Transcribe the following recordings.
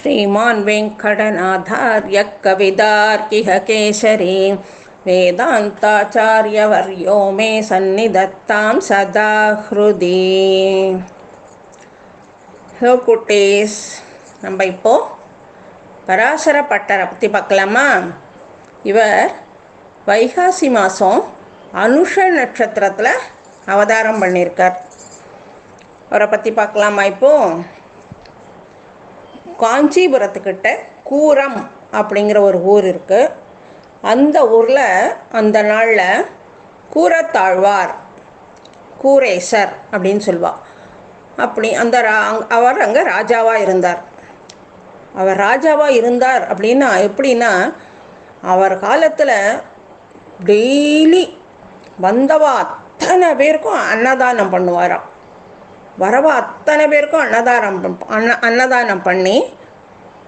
श्रीमान् वेङ्कटनाथार्य कविदार्किह केसरी वेदान्ताचार्यवर्यो मे सन्निधत्तां सदा हृदि ஹலோ குட்டீஸ் நம்ம இப்போ பராசர பட்டரை பற்றி பார்க்கலாமா இவர் வைகாசி மாதம் அனுஷ நட்சத்திரத்தில் அவதாரம் பண்ணியிருக்கார் அவரை பற்றி பார்க்கலாமா இப்போ காஞ்சிபுரத்துக்கிட்ட கூரம் அப்படிங்கிற ஒரு ஊர் இருக்குது அந்த ஊரில் அந்த நாளில் கூரத்தாழ்வார் கூரேசர் அப்படின்னு சொல்லுவாள் அப்படி அந்த ரா அவர் அங்கே ராஜாவாக இருந்தார். அவர் ராஜாவாக இருந்தார் அப்படின்னா எப்படின்னா அவர் காலத்தில் டெய்லி வந்தவா அத்தனை பேருக்கும் அன்னதானம் பண்ணுவாராம். வரவா அத்தனை பேருக்கும் அன்னதானம் அன்ன அன்னதானம் பண்ணி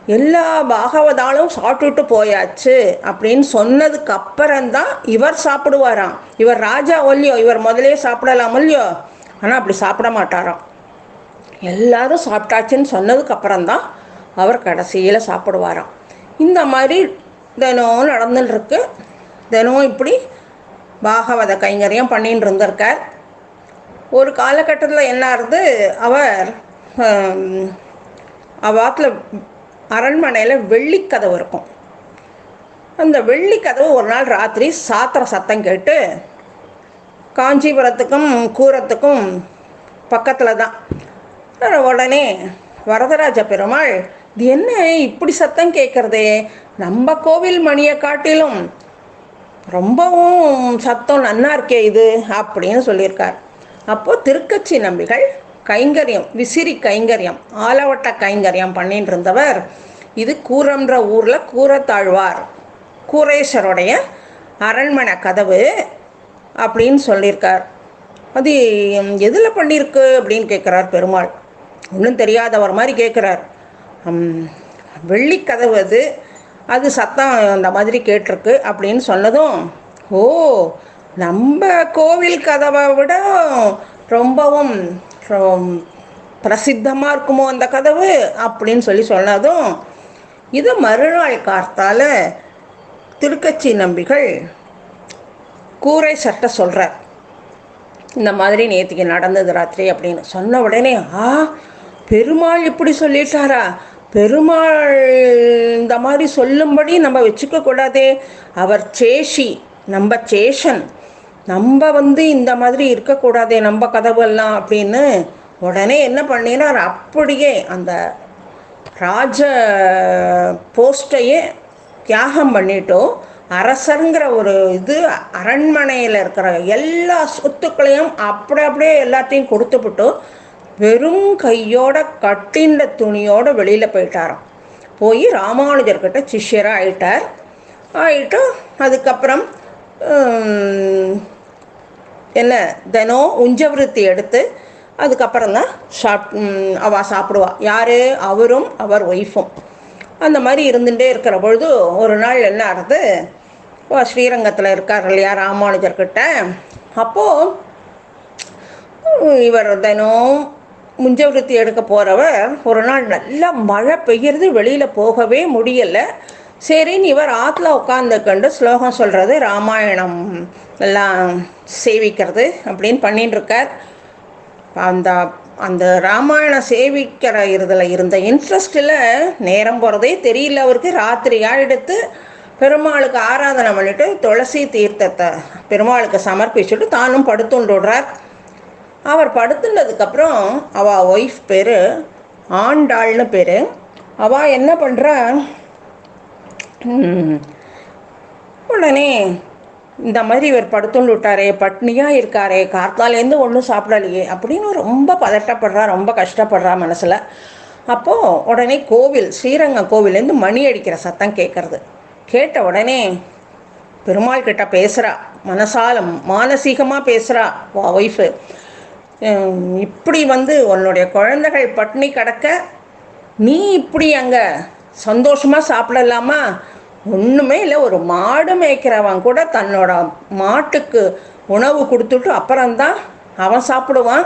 எல்லா பாகவதாலும் சாப்பிட்டுட்டு போயாச்சு அப்படின்னு சொன்னதுக்கு அப்புறம்தான் இவர் சாப்பிடுவாராம். இவர் ராஜா ஒல்லியோ இவர் முதலே சாப்பிடலாம் இல்லையோ? ஆனால் அப்படி சாப்பிட மாட்டாராம். எல்லாரும் சாப்பிட்டாச்சுன்னு சொன்னதுக்கு அப்புறம்தான் அவர் கடைசியில் சாப்பிடுவாராம். இந்த மாதிரி தினம் நடந்துட்டுருக்கு. தினம் இப்படி பாகவத கைங்கரியம் பண்ணிட்டு இருந்திருக்கார். ஒரு காலகட்டத்தில் என்ன இருந்து அவர் அவாத்தில் அரண்மனையில் வெள்ளிக்கதவு இருக்கும். அந்த வெள்ளிக்கதவு ஒரு நாள் ராத்திரி சாத்திர சத்தம் கேட்டு காஞ்சிபுரத்துக்கும் கூரத்துக்கும் பக்கத்தில் தான். உடனே வரதராஜ பெருமாள் இது என்ன? இப்படி சத்தம் கேட்குறதே நம்ம கோவில் மணியை காட்டிலும் ரொம்பவும் சத்தம் நன்னா இருக்கே இது அப்படின்னு சொல்லியிருக்கார். அப்போது திருக்கச்சி நம்பிகள் கைங்கரியம் விசிறி கைங்கரியம் ஆலவட்ட கைங்கரியம் பண்ணிட்டு இருந்தவர் இது கூரம்ன்ற ஊரில் கூரத்தாழ்வார் கூரேஸ்வருடைய அரண்மனை கதவு அப்படின்னு சொல்லியிருக்கார். அது எதில் பண்ணியிருக்கு அப்படின்னு கேட்குறார் பெருமாள். ஒன்றும் தெரியாதவர் மாதிரி கேட்குறார். வெள்ளி கதவு அது. அது சத்தம் அந்த மாதிரி கேட்டிருக்கு அப்படின்னு சொன்னதும் ஓ நம்ம கோவில் கதவை விட ரொம்பவும் பிரசித்தமாக இருக்குமோ அந்த கதவு அப்படின்னு சொல்லி சொன்னதும் இது மறுநாள் கார்த்தால் திருக்கச்சி நம்பிகள் கூரை சட்டை சொல்கிறார் இந்த மாதிரி நேற்றுக்கு நடந்தது ராத்திரி அப்படின்னு சொன்ன உடனே ஆ பெருமாள் இப்படி சொல்லிட்டாரா? பெருமாள் இந்த மாதிரி சொல்லும்படி நம்ம வச்சுக்க கூடாதே. அவர் சேஷி நம்ம சேஷன். நம்ம வந்து இந்த மாதிரி இருக்கக்கூடாதே நம்ம கதவெல்லாம் அப்படின்னு உடனே என்ன பண்ணினார்? அப்படியே அந்த ராஜ போஸ்டையே தியாகம் பண்ணிட்டோம் அரசருங்கிற ஒரு இது அரண்மனையில் இருக்கிற எல்லா சொத்துக்களையும் அப்படி அப்படியே எல்லாத்தையும் கொடுத்துவிட்டு வெறும் கையோட கட்டின்ற துணியோட வெளியில் போயிட்டாராம். போய் ராமானுஜர்கிட்ட சிஷ்யராக ஆயிட்டார். ஆயிட்டு அதுக்கப்புறம் என்ன தினம் உஞ்சவிருத்தி எடுத்து அதுக்கப்புறம் தான் சாப் அவள் சாப்பிடுவாள் யார்? அவரும் அவர் ஒய்ஃபும் அந்த மாதிரி இருந்துகிட்டே இருக்கிற பொழுது ஒரு நாள் என்ன ஆகுது? ஸ்ரீரங்கத்தில் இருக்கார் இல்லையா ராமானுஜர்கிட்ட அப்போது இவர் தினம் முஞ்சவிருத்தி எடுக்க போகிறவர் ஒரு நாள் நல்லா மழை பெய்யறது வெளியில் போகவே முடியலை. சரின்னு இவர் ஆற்றுல உட்காந்துக்கண்டு ஸ்லோகம் சொல்கிறது ராமாயணம் எல்லாம் சேவிக்கிறது அப்படின்னு பண்ணின்னு இருக்கார் அந்த அந்த ராமாயணம் சேவிக்கிற இதில் இருந்த இன்ட்ரெஸ்ட்டில் நேரம் போகிறதே தெரியல அவருக்கு. ராத்திரி எடுத்து பெருமாளுக்கு ஆராதனை பண்ணிவிட்டு துளசி தீர்த்தத்தை பெருமாளுக்கு சமர்ப்பிச்சுட்டு தானும் படுத்துண்டுடுறார் அவர் படுத்துனதுக்கப்புறம் அவள் ஒய்ஃப் பேர் ஆண்டாள்னு பேர். அவள் என்ன பண்ணுறா உடனே இந்த மாதிரி இவர் படுத்துண்டு விட்டாரே பட்னியாக இருக்காரே கார்த்தாலேருந்து ஒன்றும் சாப்பிடலையே அப்படின்னு ரொம்ப பதட்டப்படுறா ரொம்ப கஷ்டப்படுறா மனசில். அப்போது உடனே கோவில் ஸ்ரீரங்கம் கோவிலேருந்து மணி அடிக்கிற சத்தம் கேட்குறது. கேட்ட உடனே பெருமாள் கிட்ட பேசுகிறா மனசால மானசீகமாக பேசுகிறா வா ஒய்ஃபு இப்படி வந்து உன்னுடைய குழந்தைகள் பட்னி கிடக்க நீ இப்படி அங்கே சந்தோஷமாக சாப்பிடலாமா? ஒன்றுமே இல்லை ஒரு மாடு மேய்க்கிறவன் கூட தன்னோட மாட்டுக்கு உணவு கொடுத்துட்டு அப்புறம்தான் அவன் சாப்பிடுவான்.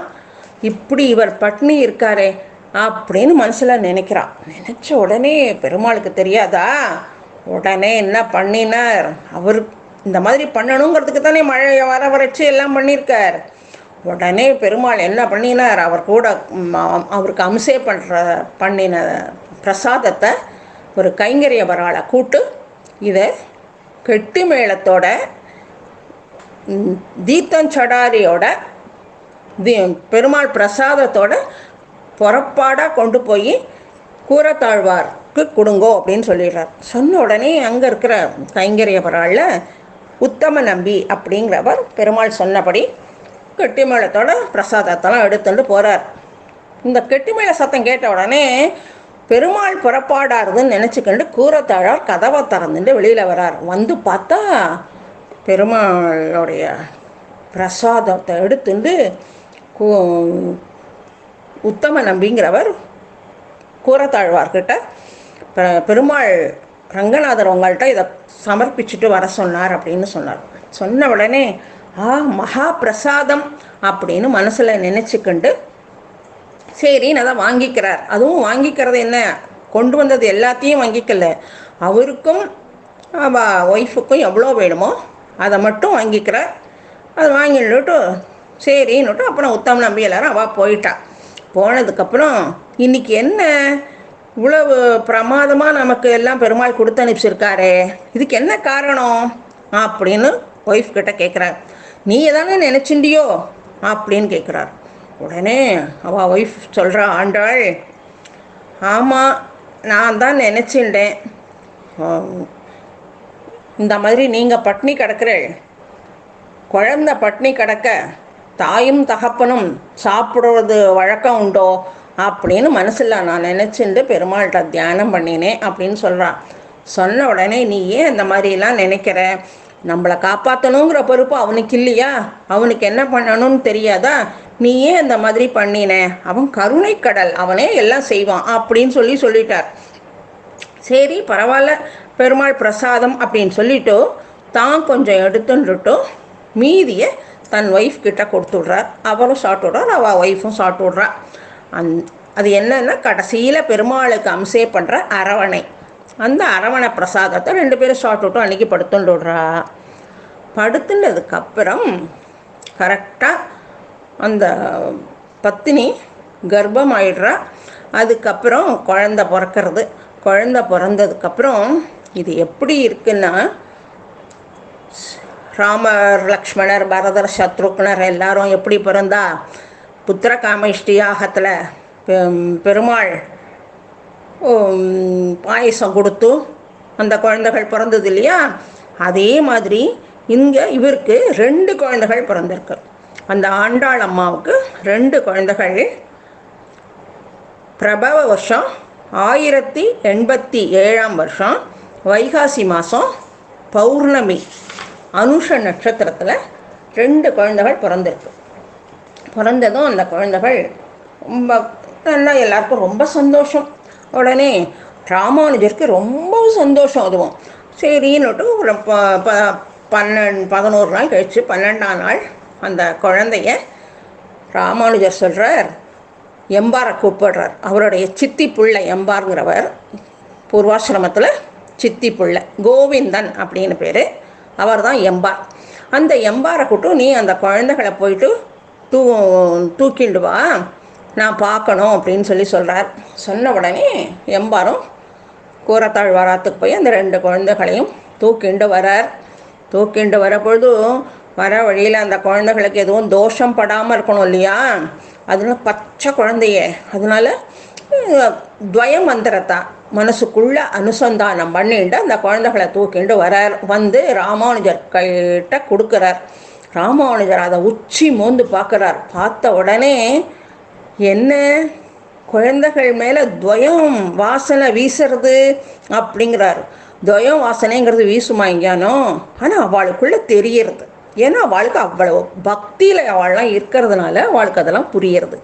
இப்படி இவர் பட்னி இருக்காரே அப்படின்னு மனசில் நினைக்கிறான் நினச்ச உடனே பெருமாளுக்கு தெரியாதா? உடனே என்ன பண்ணினார்? அவர் இந்த மாதிரி பண்ணணுங்கிறதுக்கு தானே மழையை வர வரைச்சி எல்லாம் பண்ணியிருக்கார். உடனே பெருமாள் என்ன பண்ணினார்? அவர் கூட அவருக்கு அம்சே பண்ணுற பண்ணின பிரசாதத்தை ஒரு கைங்கரிய வராளை கூட்டு இதை கெட்டி மேளத்தோட தீத்தஞ்சடாரியோட தி பெருமாள் பிரசாதத்தோட புறப்பாடாக கொண்டு போய் கூரத்தாழ்வார்க்கு கொடுங்கோ அப்படின்னு சொல்லிடுறார். சொன்ன உடனே அங்கே இருக்கிற கைங்கரியபராளில் உத்தம நம்பி அப்படிங்கிறவர் பெருமாள் சொன்னபடி கெட்டிமேளத்தோட பிரசாதத்தெல்லாம் எடுத்துட்டு போகிறார் இந்த கெட்டிமேள சத்தம் கேட்ட உடனே பெருமாள் புறப்பாடாருதுன்னு நினச்சிக்கிண்டு கூரத்தாழார் கதவை திறந்துட்டு வெளியில் வரார். வந்து பார்த்தா பெருமாளுடைய பிரசாதத்தை எடுத்துட்டு கூ- உத்தம நம்பிங்கிறவர் கூரத்தாழ்வார்கிட்ட பெருமாள் ரங்கநாதர் உங்கள்கிட்ட இதை சமர்ப்பிச்சுட்டு வர சொன்னார் அப்படின்னு சொன்னார். சொன்ன உடனே ஆ மகா பிரசாதம் அப்படின்னு மனசில் நினச்சிக்கிண்டு சரின்னு அதை வாங்கிக்கிறார். அதுவும் வாங்கிக்கிறது என்ன? கொண்டு வந்தது எல்லாத்தையும் வாங்கிக்கல. அவருக்கும் அவ ஒய்ஃபுக்கும் எவ்வளோ வேணுமோ அதை மட்டும் வாங்கிக்கிறார். அதை வாங்கிட்டு சரின்னுட்டு அப்புறம் உத்தம் நம்பி எல்லாரும் அவள் போயிட்டா. போனதுக்கப்புறம் இன்னைக்கு என்ன? இவ்வளவு பிரமாதமாக நமக்கு எல்லாம் பெருமாள் கொடுத்து அனுப்பிச்சிருக்காரே. இதுக்கு என்ன காரணம்? அப்படின்னு ஒய்ஃப் கிட்ட கேட்குறாங்க நீ தானே நினச்சிண்டியோ அப்படின்னு கேட்குறாரு உடனே அவள் ஒய்ஃப் சொல்கிறா ஆண்டாள் ஆமாம் நான் தான் நினச்சிருந்தேன். இந்த மாதிரி நீங்கள் பட்னி கிடக்குறேள் குழந்த பட்னி கிடக்க தாயும் தகப்பனும் சாப்பிடுறது வழக்கம் உண்டோ? அப்படின்னு மனசில் நான் நினச்சிண்டு பெருமாள்கிட்ட தியானம் பண்ணினேன் அப்படின்னு சொல்கிறான் சொன்ன உடனே நீ ஏன் இந்த மாதிரிலாம் நினைக்கிற? நம்மளை காப்பாற்றணுங்கிற பொறுப்பு அவனுக்கு இல்லையா? அவனுக்கு என்ன பண்ணணும்னு தெரியாதா? நீ ஏன் இந்த மாதிரி பண்ணின. அவன் கருணைக்கடல் அவனே எல்லாம் செய்வான் அப்படின்னு சொல்லி சொல்லிட்டார். சரி பரவாயில்ல. பெருமாள் பிரசாதம் அப்படின்னு சொல்லிட்டு தான் கொஞ்சம் எடுத்துட்டுட்டு மீதியை தன் ஒய்ஃப் கிட்ட கொடுத்துட்றார். அவரும் சாப்பிட்டுடுறார். அவள் ஒய்ஃபும் சாப்பிட்டுடுறா. அந் அது என்னன்னா கடைசியில் பெருமாளுக்கு அம்சே பண்ணுற அரவணை. அந்த அரவணை பிரசாதத்தை ரெண்டு பேரும் சாப்பிட்டுட்டு அன்றைக்கி படுத்துட்டுடுறா படுத்துனதுக்கப்புறம் கரெக்டாக அந்த பத்தினி கர்ப்பம் ஆயிடுறா அதுக்கப்புறம் குழந்த பிறக்கிறது. குழந்த பிறந்ததுக்கப்புறம் இது எப்படி இருக்குன்னா ராமர் லக்ஷ்மணர் பரதர் சத்ருக்னர் எல்லாரும் எப்படி பிறந்தா? புத்திர காமஷ்டி யாகத்தில் பெருமாள் பாயசம் கொடுத்து அந்த குழந்தைகள் பிறந்தது இல்லையா? அதே மாதிரி இங்கே இவருக்கு ரெண்டு குழந்தைகள் பிறந்திருக்கு. அந்த ஆண்டாள் அம்மாவுக்கு ரெண்டு குழந்தைகள். பிரபவ வருஷம் ஆயிரத்தி எண்பத்தி ஏழாம் வருஷம் வைகாசி மாதம் பௌர்ணமி. அனுஷ நட்சத்திரத்தில் ரெண்டு குழந்தைகள் பிறந்திருக்கு. பிறந்ததும் அந்த குழந்தைகள் ரொம்ப நல்லா எல்லாருக்கும் ரொம்ப சந்தோஷம். உடனே ராமானுஜருக்கு ரொம்ப சந்தோஷம் அதுவும். சரின்னுட்டு ஒரு ப ப பன்னெண்டு பதினோரு நாள் கழித்து பன்னெண்டாம் நாள் அந்த குழந்தைய ராமானுஜர் சொல்கிறார் எம்பாரை கூப்பிடுறார். அவருடைய சித்தி பிள்ளை எம்பாருங்கிறவர் பூர்வாசிரமத்தில் சித்தி பிள்ளை கோவிந்தன் அப்படின்னு பேர். அவர் தான் எம்பார். அந்த எம்பாரை கூட்டும் நீ அந்த குழந்தைகளை போயிட்டு தூ தூக்கிண்டு வா. நான் பார்க்கணும் அப்படின்னு சொல்லி சொல்கிறார் சொன்ன உடனே எம்பாரும் கூரத்தாழ் வராத்துக்கு போய் அந்த ரெண்டு குழந்தைகளையும் தூக்கிண்டு வரார். தூக்கிண்டு வரப்பொழுது வர வழியில் அந்த குழந்தைகளுக்கு எதுவும் தோஷம் படாமல் இருக்கணும் இல்லையா? அதனால பச்சை குழந்தைய. அதனால துவய மந்திரத்தை. மனசுக்குள்ள அனுசந்தானம் பண்ணிட்டு அந்த குழந்தைகளை தூக்கிண்டு வரார். வந்து ராமானுஜர் கிட்ட கொடுக்குறார். ராமானுஜர் அதை உச்சி மோந்து பார்க்குறார். பார்த்த உடனே என்ன? குழந்தைகள் மேலே துவயம் வாசனை வீசுறது அப்படிங்கிறாரு. துவயம் வாசனைங்கிறது வீசுமா எங்கேயானோ? ஆனால் அவளுக்குள்ளே தெரியறது. ஏன்னா அவளுக்கு அவ்வளவு பக்தியில் அவள்லாம் இருக்கிறதுனால அவளுக்கு அதெல்லாம் புரியறது.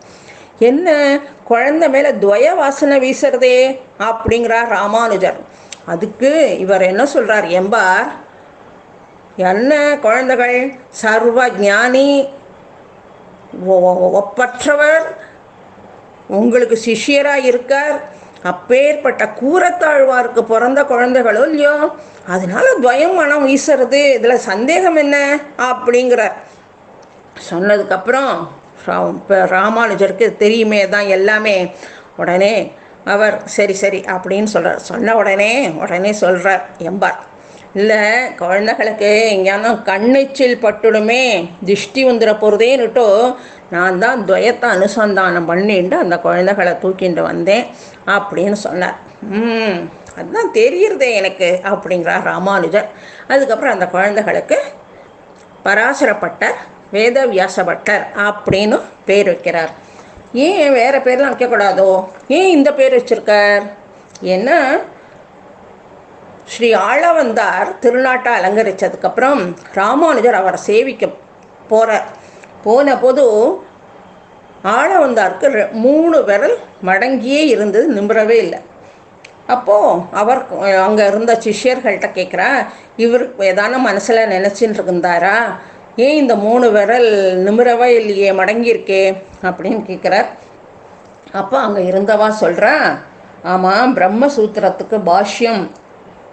என்ன? குழந்தை மேலே துவய வாசனை வீசுறதே அப்படிங்கிறார் ராமானுஜர். அதுக்கு இவர் என்ன சொல்கிறார் எம்பார்? என்ன குழந்தைகள்? சர்வ ஞானி ஒ- ஒப்பற்றவர் உங்களுக்கு சிஷ்யராக இருக்கார். அப்பேற்பட்ட கூறத்தாழ்வாருக்கு பிறந்த குழந்தைகளோ இல்லையோ அதனால துவயம் மனம் வீசுறது இதில் சந்தேகம் என்ன? அப்படிங்கிறார். சொன்னதுக்கப்புறம் இப்போ ராமானுஜருக்கு தெரியுமே தான் எல்லாமே. உடனே அவர் சரி சரி அப்படின்னு சொல்கிறார் சொன்ன உடனே உடனே சொல்கிறார் எம்பார். இல்லை குழந்தைகளுக்கு எங்கேயானும் கண்ணெச்சில் பட்டுடுமே திஷ்டி வந்துட போகிறதேன்னுட்டோ நான் தான் துவயத்தை அனுசந்தானம் பண்ணிட்டு அந்த குழந்தைகளை தூக்கிட்டு வந்தேன் அப்படின்னு சொன்னார். ம் அதுதான் தெரியுறதே எனக்கு அப்படிங்கிறார் ராமானுஜர். அதுக்கப்புறம் அந்த குழந்தைகளுக்கு பராசரப்பட்டர் வேதவியாசப்பட்டர் அப்படின்னு பேர் வைக்கிறார். ஏன் வேறு பேர்லாம் வைக்கக்கூடாதோ? ஏன் இந்த பேர் வச்சுருக்கார்? ஏன்னா ஸ்ரீ ஆளவந்தார் திருநாட்டை அலங்கரித்ததுக்கப்புறம் ராமானுஜர் அவரை சேவிக்க போகிறார் போன போது ஆளவந்தாருக்கு ரெ- மூணு விரல் மடங்கியே இருந்தது நிம்புறவே இல்லை. அப்போது அவர் அங்கே இருந்த சிஷ்யர்கள்ட்ட கேட்குறா இவர் ஏதான மனசில் நினச்சின்னு இருந்தாரா? ஏன் இந்த மூணு விரல் நிமிரவே இல்லையே மடங்கியிருக்கே? அப்படின்னு கேட்குறார். அப்போ அங்கே இருந்தவா சொல்கிறா ஆமாம் பிரம்மசூத்திரத்துக்கு பாஷ்யம்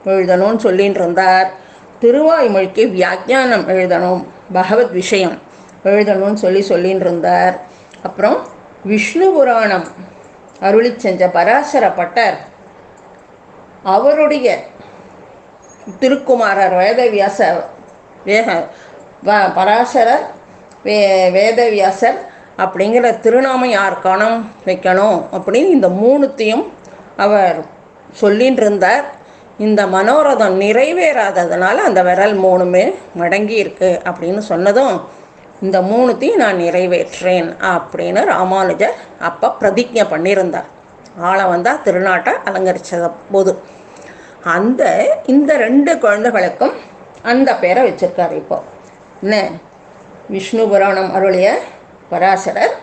எழுதணும்னு சொல்லின்னு இருந்தார். திருவாய்மொழிக்கு வியாக்கியானம் எழுதணும் பகவத் விஷயம். எழுதணும்னு சொல்லி சொல்லின்னு இருந்தார் அப்புறம் விஷ்ணு புராணம் அருளி செஞ்ச பராசர பட்டர் அவருடைய திருக்குமாரர் வேதவியாச வேக வ- பராசரர் வே வேதவியாசர் அப்படிங்கிற திருநாமை யார் கணம் வைக்கணும் அப்படின்னு இந்த மூணுத்தையும் அவர் சொல்லின்னு இருந்தார் இந்த மனோரதம் நிறைவேறாததுனால அந்த விரல் மூணுமே மடங்கி இருக்கு அப்படின்னு சொன்னதும் இந்த மூணுத்தையும் நான் நிறைவேற்றேன் அப்படின்னு ராமானுஜர் அப்போ பிரதிஜை பண்ணியிருந்தார். ஆளை வந்தால் திருநாட்டை அலங்கரித்த போது. அந்த இந்த ரெண்டு குழந்தைகளுக்கும் அந்த பேரை வச்சுருக்காரு இப்போ. என்ன? விஷ்ணு புராணம் அருளிய பராசரர்.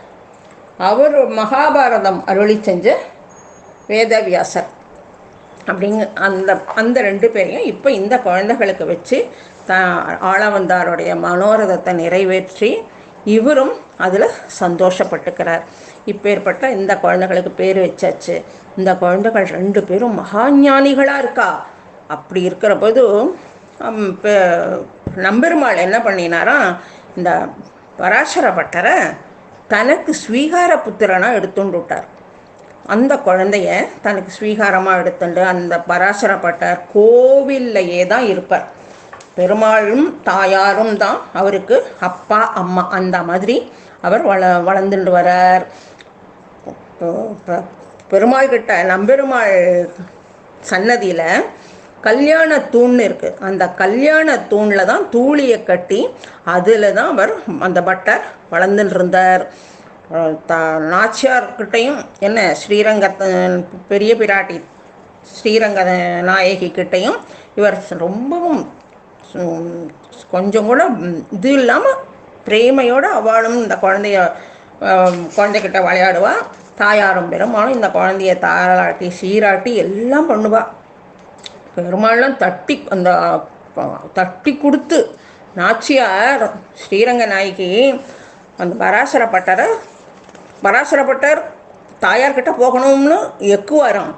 அவர் மகாபாரதம் அருளி செஞ்ச வேதவியாசர். அப்படிங்க அந்த அந்த ரெண்டு பேரையும் இப்போ இந்த குழந்தைகளுக்கு வச்சு த ஆளவந்தாருடைய மனோரதத்தை நிறைவேற்றி இவரும் அதில் சந்தோஷப்பட்டுக்கிறார். இப்பேற்பட்ட இந்த குழந்தைகளுக்கு பேர் வச்சாச்சு. இந்த குழந்தைகள் ரெண்டு பேரும் மகாஞானிகளாக இருக்கா? அப்படி இருக்கிற போது நம்பெருமாள் என்ன பண்ணினாராம் இந்த பராசர பட்டரை தனக்கு ஸ்வீகார புத்திரனாக எடுத்துண்டு விட்டார். அந்த குழந்தைய தனக்கு ஸ்வீகாரமாக எடுத்துட்டு அந்த பராசரப்பட்டார். கோவில்லையே தான் இருப்பார். பெருமாளும் தாயாரும் தான் அவருக்கு அப்பா அம்மா அந்த மாதிரி அவர் வள வளர்ந்துட்டு வரார். பெருமாள் கிட்ட நம்பெருமாள் சன்னதியில் கல்யாண தூண் இருக்குது அந்த கல்யாண தூணில் தான் தூளியை கட்டி அதில் தான் அவர் அந்த பட்டர் வளர்ந்துட்டு இருந்தார். த நாச்சியார்கிட்டையும் என்ன ஸ்ரீரங்கத்த பெரிய பிராட்டி ஸ்ரீரங்க நாயகி கிட்டையும் இவர் ரொம்பவும் கொஞ்சம் கூட இது இல்லாமல் பிரேமையோடு அவளும் இந்த குழந்தைய குழந்தைகிட்ட விளையாடுவாள் தாயாரும் பெருமாளும் இந்த குழந்தைய தாராட்டி சீராட்டி எல்லாம் பண்ணுவாள் பெருமாள்லாம் தட்டி அந்த தட்டி கொடுத்து நாச்சியார் ஸ்ரீரங்க நாயகி அந்த பராசரப்பட்டரை பராசரப்பட்டர். தாயார்கிட்ட போகணும்னு எக்குவாராம்.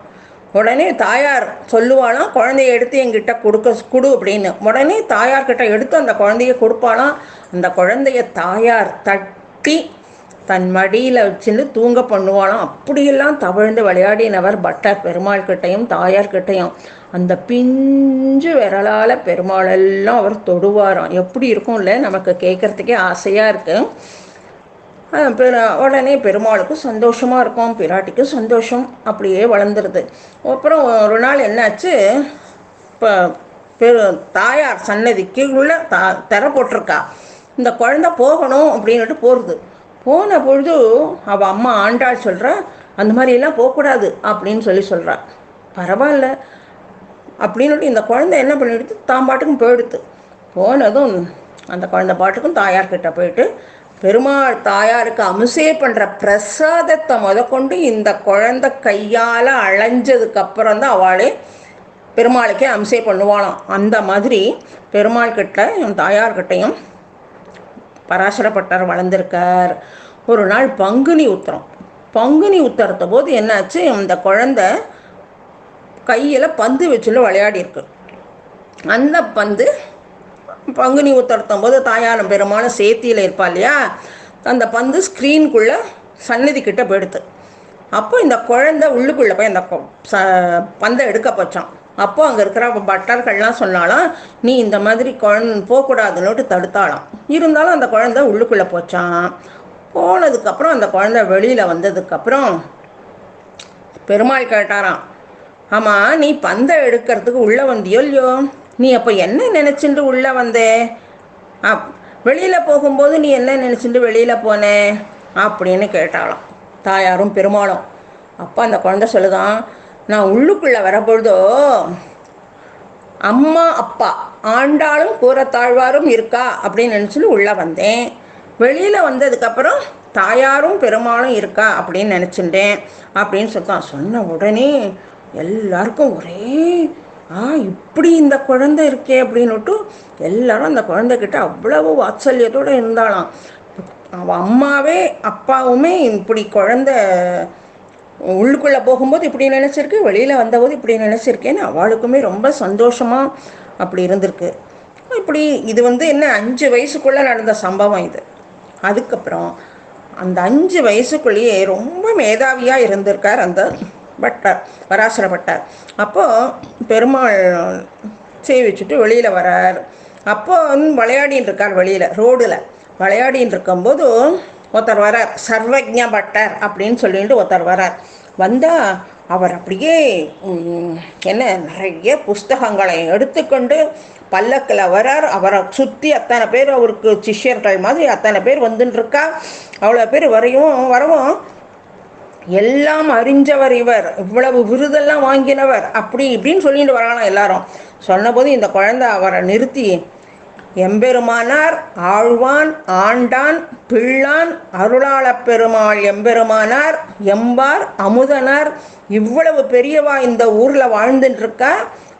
உடனே தாயார் சொல்லுவாளாம் குழந்தைய எடுத்து என்கிட்ட கொடுக்க கொடு அப்படின்னு. உடனே தாயார்கிட்ட எடுத்து அந்த குழந்தைய கொடுப்பாளாம். அந்த குழந்தைய தாயார் தட்டி தன் மடியில் வச்சுன்னு தூங்க பண்ணுவாளாம். அப்படியெல்லாம் தவழ்ந்து விளையாடினவர் பட்டர் பெருமாள் கிட்டையும் தாயார் கிட்டையும் அந்த பிஞ்சு விரலால் பெருமாளெல்லாம் அவர் தொடுவாராம். எப்படி இருக்கும்ல? நமக்கு கேட்குறதுக்கே ஆசையாக இருக்குது உடனே பெருமாளுக்கும் சந்தோஷமாக இருக்கும். பிராட்டிக்கும் சந்தோஷம் அப்படியே வளர்ந்துருது. அப்புறம் ஒரு நாள் என்னாச்சு? இப்போ பெரு தாயார் சன்னதிக்கு உள்ள தா திற போட்டிருக்கா. இந்த குழந்தை போகணும் அப்படின்னுட்டு போகிறது போன பொழுது அவள் அம்மா ஆண்டாள் சொல்கிற அந்த மாதிரியெல்லாம் போகக்கூடாது அப்படின்னு சொல்லி சொல்கிறா பரவாயில்ல அப்படின்னுட்டு இந்த குழந்தை என்ன பண்ணிடுது? தான் பாட்டுக்கும் போயிடுது. போனதும் அந்த குழந்தை பாட்டுக்கும் தாயார்கிட்ட போயிட்டு பெருமாள் தாயாருக்கு அமுசே பண்ணுற பிரசாதத்தை முதற்கொண்டு இந்த குழந்தை கையால் அழைஞ்சதுக்கு அப்புறம் தான் அவளே பெருமாளுக்கே அம்சே பண்ணுவாளாம். அந்த மாதிரி பெருமாள் கிட்ட என் தாயார்கிட்டையும் பராசரப்பட்டர் வளர்ந்திருக்கார். ஒரு நாள் பங்குனி உத்தரம். பங்குனி உத்தரத்த போது என்னாச்சு இந்த குழந்த கையில் பந்து வச்சுள்ள விளையாடி இருக்கு அந்த பந்து பங்குனி உத்தரத்தும் போது தாயாரம் பெருமாளும் சேத்தியில் இருப்பா இல்லையா? அந்த பந்து ஸ்க்ரீனுக்குள்ளே சன்னதி கிட்ட போயிடுது. அப்போ இந்த குழந்தை உள்ளுக்குள்ளே போய் அந்த ச பந்தை எடுக்க போச்சான் அப்போ அங்கே இருக்கிற பட்டர்கள்லாம் சொன்னாலும் நீ இந்த மாதிரி குழந்தை போகக்கூடாதுன்னுட்டு தடுத்தாலாம் இருந்தாலும் அந்த குழந்தை உள்ளுக்குள்ளே போச்சான் போனதுக்கப்புறம் அந்த குழந்தை வெளியில் வந்ததுக்கப்புறம் பெருமாள் கேட்டாராம் ஆமாம் நீ பந்தை எடுக்கிறதுக்கு உள்ளே வந்தியோ இல்லையோ? நீ அப்போ என்ன நினச்சிட்டு உள்ளே வந்தே? அப் வெளியில் போகும்போது நீ என்ன நினச்சிட்டு வெளியில் போனே? அப்படின்னு கேட்டாலாம் தாயாரும் பெருமாளும் அப்போ அந்த குழந்தை சொல்லுதான் நான் உள்ளுக்குள்ளே வரப்பொழுதோ அம்மா அப்பா ஆண்டாளும் கூறத்தாழ்வாரும் இருக்கா அப்படின்னு நினச்சிட்டு உள்ளே வந்தேன். வெளியில் வந்ததுக்கப்புறம் தாயாரும் பெருமாளும் இருக்கா அப்படின்னு நினச்சிட்டேன் அப்படின்னு சொல்லிட்டான் சொன்ன உடனே எல்லாருக்கும் ஒரே ஆ இப்படி இந்த குழந்தை இருக்கே அப்படின்னுட்டு எல்லாரும் அந்த குழந்தைகிட்ட அவ்வளவு வாத்சல்யத்தோடு இருந்தாலாம் அவள் அம்மாவே அப்பாவுமே இப்படி குழந்த உள்ளுக்குள்ளே போகும்போது இப்படி நினச்சிருக்கு வெளியில் வந்தபோது இப்படி நினச்சிருக்கேன்னு அவளுக்குமே ரொம்ப சந்தோஷமாக அப்படி இருந்திருக்கு. இப்படி இது வந்து என்ன அஞ்சு வயசுக்குள்ளே நடந்த சம்பவம் இது. அதுக்கப்புறம் அந்த அஞ்சு வயசுக்குள்ளேயே ரொம்ப மேதாவியாக இருந்திருக்கார் அந்த பட்டர் பராசரப்பட்டார். அப்போது பெருமாள் சேவிச்சுட்டு வெளியில் வரார். அப்போ வந்து விளையாடின்னு இருக்கார் வெளியில் ரோடில். விளையாடின்னு இருக்கும்போது ஒருத்தர் வரார் சர்வஜ பட்டர் அப்படின்னு சொல்லிட்டு ஒருத்தர் வரார். வந்தால் அவர் அப்படியே என்ன நிறைய புஸ்தகங்களை எடுத்துக்கொண்டு பல்லக்கில் வரார். அவரை சுற்றி அத்தனை பேர் அவருக்கு சிஷ்யர்கள் மாதிரி அத்தனை பேர் வந்துட்டுருக்கா அவ்வளோ பேர் வரையும் வரவும் எல்லாம் அறிஞ்சவர் இவர். இவ்வளவு விருதெல்லாம் வாங்கினவர். அப்படி இப்படின்னு சொல்லிட்டு வரலாம் எல்லாரும். சொன்னபோது இந்த குழந்தை அவரை நிறுத்தி எம்பெருமானார் ஆழ்வான் ஆண்டான் பிள்ளான் அருளாளப் பெருமாள் எம்பெருமானார் எம்பார் அமுதனார் இவ்வளவு பெரியவா இந்த ஊரில் வாழ்ந்துட்டுருக்கா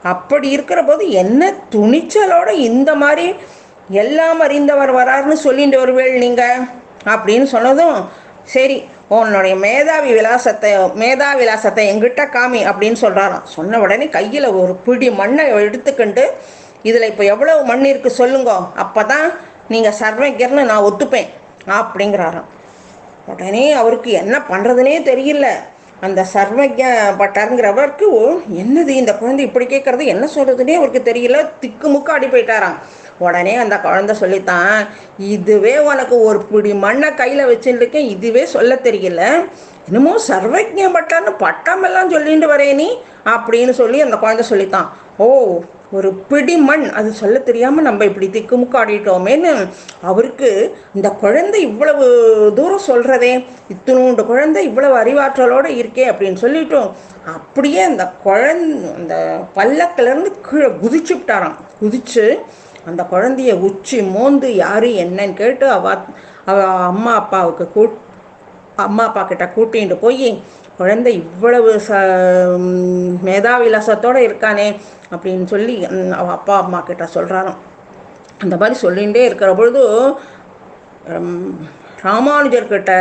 அப்படி இருக்கிற போது என்ன துணிச்சலோட இந்த மாதிரி எல்லாம் அறிந்தவர் வராருன்னு சொல்லிட்டு வருவேள் நீங்கள் அப்படின்னு சொன்னதும் சரி உன்னுடைய மேதாவி விலாசத்தை மேதா விலாசத்தை எங்கிட்ட காமி அப்படின்னு சொல்கிறாராம் சொன்ன உடனே கையில் ஒரு பிடி மண்ணை எடுத்துக்கிண்டு இதில் இப்போ எவ்வளவு மண் இருக்குது சொல்லுங்க. அப்போ தான் நீங்கள் சர்வைக்கர்னு நான் ஒத்துப்பேன் அப்படிங்கிறாராம். உடனே அவருக்கு என்ன பண்ணுறதுனே தெரியல. அந்த சர்வஜ பட்டருங்கிறவருக்கு என்னது இந்த குழந்தை இப்படி கேட்குறது என்ன சொல்கிறதுனே அவருக்கு தெரியல. திக்கு முக்கு அடி போயிட்டாராம். உடனே அந்த குழந்த சொல்லித்தான் இதுவே உனக்கு ஒரு பிடி மண்ணை கையில் வச்சுருக்கேன் இதுவே சொல்ல தெரியல. என்னமோ சர்வஜ பட்டான்னு பட்டமெல்லாம் சொல்லிட்டு வரே நீ அப்படின்னு சொல்லி அந்த குழந்தை சொல்லித்தான். ஓ ஒரு பிடி மண் அது சொல்ல தெரியாமல் நம்ம இப்படி திக்குமுக்காடிட்டோமேன்னு அவருக்கு இந்த குழந்தை இவ்வளவு தூரம் சொல்கிறதே இத்தினோண்டு குழந்தை இவ்வளவு அறிவாற்றலோடு இருக்கே அப்படின்னு சொல்லிட்டோம் அப்படியே அந்த குழந்த அந்த பல்லக்கிலேருந்து கீழே குதிச்சு விட்டாராம் குதிச்சு அந்த குழந்தைய உச்சி மோந்து யார் என்னன்னு கேட்டு அவ அவ அம்மா அப்பாவுக்கு கூட் அம்மா அப்பா கிட்ட கூட்டிகிட்டு போய் குழந்தை இவ்வளவு ச மேதாவிலாசத்தோடு இருக்கானே அப்படின்னு சொல்லி அவள் அப்பா அம்மா கிட்ட சொல்கிறாராம் அந்த மாதிரி சொல்லிகிட்டே இருக்கிற பொழுது ராமானுஜர்கிட்ட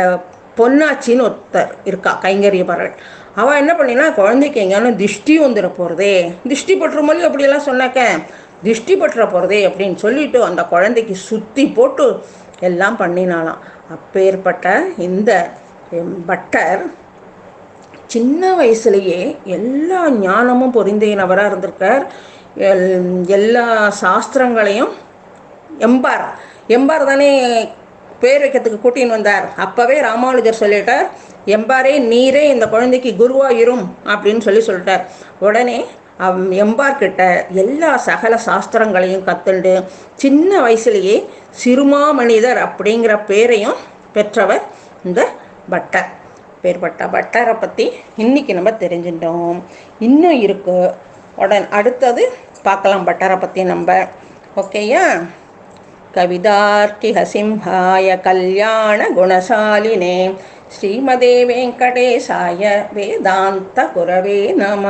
பொன்னாச்சின்னு ஒருத்தர் இருக்கா கைங்கரியப்பரல் அவள் என்ன பண்ணினா குழந்தைக்கு எங்கேயான திஷ்டி வந்துட போகிறதே திஷ்டி பட்டுற மொழி அப்படியெல்லாம் சொன்னாக்க திஷ்டி பற்ற போகிறதே அப்படின்னு சொல்லிட்டு அந்த குழந்தைக்கு சுற்றி போட்டு எல்லாம் பண்ணினாலாம் அப்பேற்பட்ட இந்த பட்டர் சின்ன வயசுலேயே எல்லா ஞானமும் பொருந்தினவராக இருந்திருக்கார். எல்லா சாஸ்திரங்களையும் எம்பார் எம்பார் தானே பேர் வைக்கிறதுக்கு கூட்டின்னு வந்தார். அப்போவே ராமானுஜர் சொல்லிட்டார் எம்பாரே நீரே இந்த குழந்தைக்கு குருவாயிரும் அப்படின்னு சொல்லி சொல்லிட்டார். உடனே எம்பார்கிட்ட எல்லா சகல சாஸ்திரங்களையும் கத்துண்டு சின்ன வயசுலேயே சிறுமாமனிதர் அப்படிங்கிற பேரையும் பெற்றவர் இந்த பட்டர். பேர்பட்ட பட்டரை பற்றி இன்றைக்கி நம்ம தெரிஞ்சுட்டோம். இன்னும் இருக்கு. உடன் அடுத்தது பார்க்கலாம் பட்டரை பற்றி நம்ம. ஓகேயா கவிதார்க்கிஹசிம்ஹாய கல்யாண குணசாலினே ஸ்ரீமதே வெங்கடேசாய வேதாந்த குரவே நம